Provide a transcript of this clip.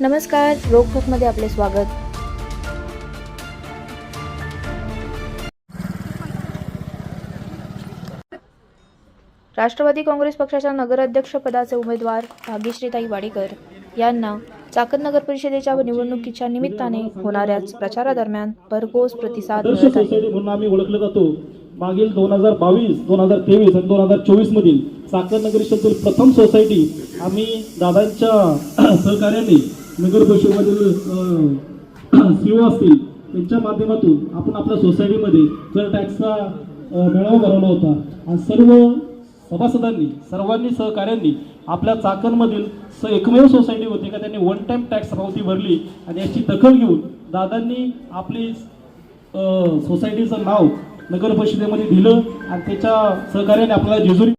नमस्कार रोखोकमध्ये आपले स्वागत. राष्ट्रवादी काँग्रेस पक्षाच्या नगराध्यक्षपदाचे उमेदवार भाग्यश्रीताई वाडेकर यांना चाकण नगर परिषदेच्या निवडणुकीच्या निमित्ताने होणाऱ्या प्रचारादरम्यान भरघोस प्रतिसाद आदर्श मिळत आहे. सोसायटी म्हणून आम्ही ओळखलं जातो. मागील दोन हजार बावीस दोन हजार तेवीस आणि दोन हजार चोवीस मधील साखर नगर शहरातील प्रथम सोसायटी आम्ही दादांच्या सहकार्याने नगर परिषदेमधील सीओ असतील त्यांच्या माध्यमातून आपण आपल्या सोसायटीमध्ये कर टॅक्सचा मेळावा भरवला होता. आणि सर्व सभासदांनी सर्वांनी सहकार्यांनी आपल्या चाकणमधील स एकमेव सोसायटी होती का त्यांनी वन टाईम टॅक्स पावती भरली आणि याची दखल घेऊन दादांनी आपली सोसायटीचं नाव नगर परिषदेमध्ये दिलं आणि त्याच्या सहकार्याने आपल्याला जेजुरी